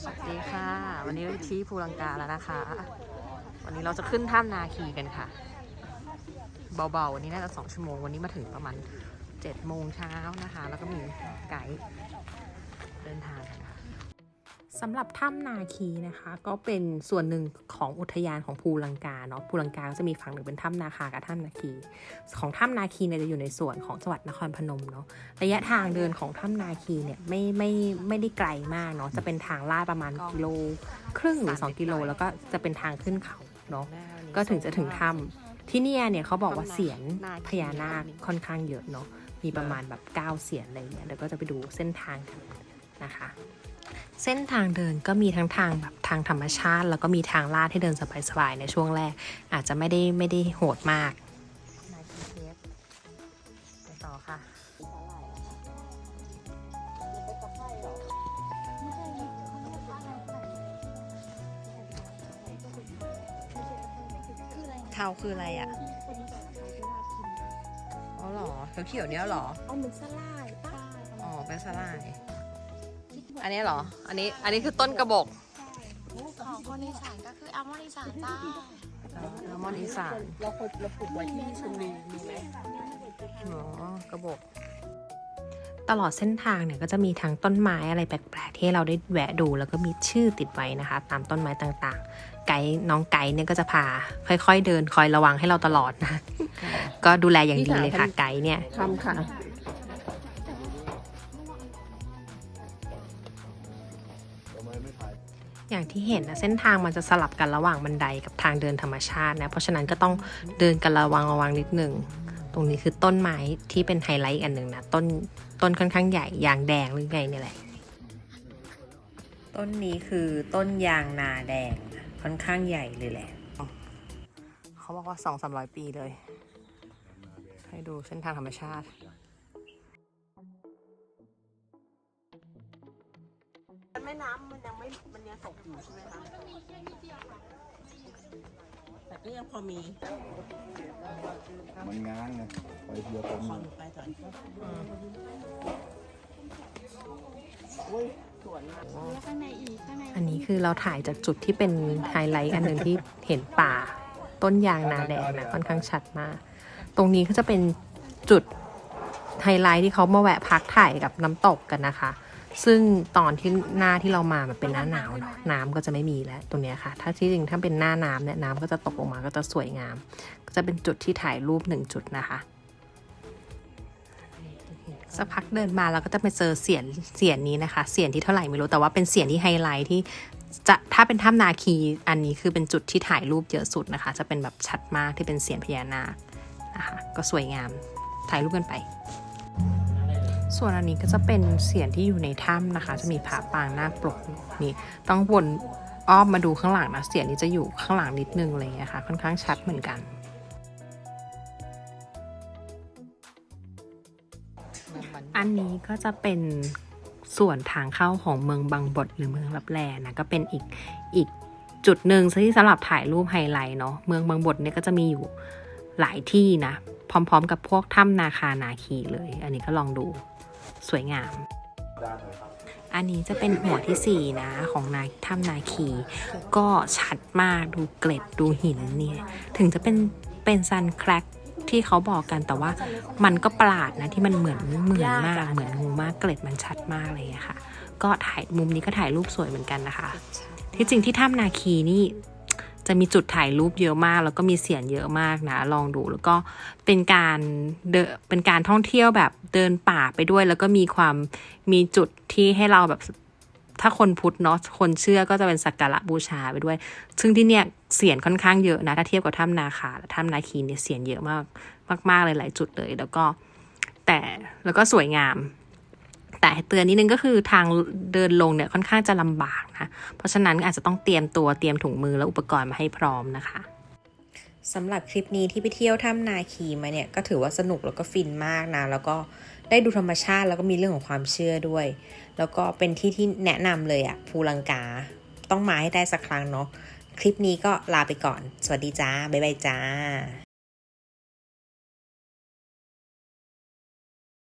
สวัสดีค่ะ วันนี้ที่ภูลังกาแล้วนะคะ วันนี้เราจะขึ้นถ้ำนาคีกันค่ะ เบาๆ วันนี้น่าจะสองชั่วโมง วันนี้มาถึงประมาณเจ็ดโมงเช้านะคะ แล้วก็มีไกด์เดินทางกันค่ะ สำหรับถ้ำนาคีนะคะ ก็เป็นส่วนหนึ่งของอุทยานของภูลังกาเนาะภูลังกาก็จะมีฝั่งหนึ่งเป็นถ้ำนาคากับถ้ำนาคี ของถ้ำนาคีเนี่ยจะอยู่ในส่วนของจังหวัดนครพนมเนาะระยะทางเดินของถ้ำนาคีเนี่ยไม่ไม่ไม่ได้ไกลมากเนาะจะเป็นทางลาดประมาณกิโลครึ่งหรือ2กิโลแล้วก็จะเป็นทางขึ้นเขาเนาะก็ถึงจะถึงถ้ำที่เนี่ยเนี่ยเขาบอกว่าเสียนพญานาคค่อนข้างเยอะเนาะมีประมาณแบบ9เสียนอะไรเงี้ยเดี๋ยวก็จะไปดูเส้นทางกันนะคะ เส้นทางเดินก็มีทั้งทางแบบทางธรรมชาติ แล้วก็มีทางลาดให้เดินสบายๆในช่วงแรก อาจจะไม่ได้ไม่ได้โหดมากนาคีเทปไปต่อค่ะเทาคืออะไรอะอ๋อเหรอเขียวๆเนี้ยเหรอ เอาเหมือนสลายป้าอ๋อเป็นสลาย อันนี้เหรอ อันนี้ อันนี้คือต้นกระบอกของคนอีสานก็คืออัลมอนด์อีสานจ้าอัลมอนด์อีสานเราเคยเราปลูกไว้ที่ชลบุรีมีไหมอ๋อกระบอกตลอดเส้นทางเนี่ยก็จะมีทั้งต้นไม้อะไรแปลกๆที่เราได้แวะดู แล้วก็มีชื่อติดไว้นะคะ ตามต้นไม้ต่างๆ ไกด์น้องไกด์เนี่ยก็จะพา ค่อย ๆ เดินคอยระวังให้เราตลอดนะ ก็ดูแลอย่างดีเลยค่ะไกด์เนี่ยทำค่ะ อย่างที่เห็นนะเส้นทางมันจะสลับกันระหว่างบันไดกับทางเดินธรรมชาตินะ เพราะฉะนั้นก็ต้องเดินกันระวังระวังนิดหนึ่ง ตรงนี้คือต้นไม้ที่เป็นไฮไลท์อีกอันหนึ่งนะ ต้นต้นค่อนข้างใหญ่ยางแดงหรือไงเนี่ยแหละ ต้นนี้คือต้นยางนาแดงนะค่อนข้างใหญ่เลยแหละ เขาบอกว่าสองสามร้อยปีเลย ให้ดูเส้นทางธรรมชาติ ม่น้ำมันยังไม่ มันยังตกอยู่ใช่ไหมคะ แต่ก็ยังพอมีมันง้างไงไปเทียบกันขอหนูไปก่อนสวนนะอันนี้คือเราถ่ายจากจุดที่เป็นไฮไลท์อันหนึ่งที่เห็นป่า ต้นยางนาแดงนะค่อนข้างชัดมาก ตรงนี้ก็จะเป็นจุดไฮไลท์ที่เขามาแวะพักถ่ายกับน้ำตกกันนะคะ ซึ่งตอนที่หน้าที่เรามามันเป็นหน้าหนาวเนอะน้ำก็จะไม่มีแล้วตรงนี้ค่ะ ถ้าที่จริงถ้าเป็นหน้าน้ำเนี่ยน้ำก็จะตกลงมาก็จะสวยงาม ก็จะเป็นจุดที่ถ่ายรูปหนึ่งจุดนะคะสักพักเดินมาเราก็จะไปเจอเสียนเสียนนี้นะคะเสียนที่เท่าไหร่ไม่รู้แต่ว่าเป็นเสียนที่ไฮไลท์ที่จะถ้าเป็นถ้ำนาคีอันนี้คือเป็นจุดที่ถ่ายรูปเยอะสุดนะคะ จะเป็นแบบชัดมากที่เป็นเสียนพญานาคนะคะก็สวยงามถ่ายรูปกันไป ส่วนอันนี้ก็จะเป็นเสียนที่อยู่ในถ้ำนะคะ จะมีผาปางหน้าปลกอยู่นี่ต้องวนอ้อมมาดูข้างหลังนะเสียนนี้จะอยู่ข้างหลังนิดนึงอะไรอย่างเงี้ยค่ะค่อนข้างชัดเหมือนกัน อันนี้ก็จะเป็นส่วนทางเข้าของเมืองบางบดหรือเมืองลับแลนะก็เป็นอีกอีกจุดหนึ่งที่สำหรับถ่ายรูปไฮไลท์เนาะเมืองบางบดเนี่ยก็จะมีอยู่หลายที่นะ พร้อมๆ กับพวกถ้ำนาคานาคีเลย อันนี้ก็ลองดู สวยงาม อันนี้จะเป็นหัวที่สี่นะ ของนาถ้ำนาคี ก็ชัดมากดูเกล็ดดูหินเนี่ย ถึงจะเป็นเป็นซันแครกที่เขาบอกกันแต่ว่ามันก็ประหลาดนะที่มันเหมือนเหมือนมากเหมือนงูมากเกล็ดมันชัดมากเลยอะค่ะ ก็ถ่ายมุมนี้ก็ถ่ายรูปสวยเหมือนกันนะคะ ที่จริงที่ถ้ำนาคีนี่ จะมีจุดถ่ายรูปเยอะมาก แล้วก็มีเสียงเยอะมากนะ ลองดูแล้วก็เป็นการเดเป็นการท่องเที่ยวแบบเดินป่าไปด้วย แล้วก็มีความมีจุดที่ให้เราแบบถ้าคนพุทธเนาะคนเชื่อก็จะเป็นสักการะบูชาไปด้วย ซึ่งที่เนี่ยเสียงค่อนข้างเยอะนะ ถ้าเทียบกับถ้ำนาคาถ้ำนาคีเนี่ยเสียงเยอะมากมากๆเลยหลายจุดเลย แล้วก็แต่แล้วก็สวยงาม แต่เตือนนิดนึงก็คือทางเดินลงเนี่ยค่อนข้างจะลำบากนะเพราะฉะนั้นอาจจะต้องเตรียมตัวเตรียมถุงมือและอุปกรณ์มาให้พร้อมนะคะสำหรับคลิปนี้ที่ไปเที่ยวถ้ำนาคีมาเนี่ยก็ถือว่าสนุกแล้วก็ฟินมากนะ แล้วก็ได้ดูธรรมชาติแล้วก็มีเรื่องของความเชื่อด้วย แล้วก็เป็นที่ที่แนะนำเลยอะภูลังกาต้องมาให้ได้สักครั้งเนาะคลิปนี้ก็ลาไปก่อน สวัสดีจ้า บ๊ายบายจ้า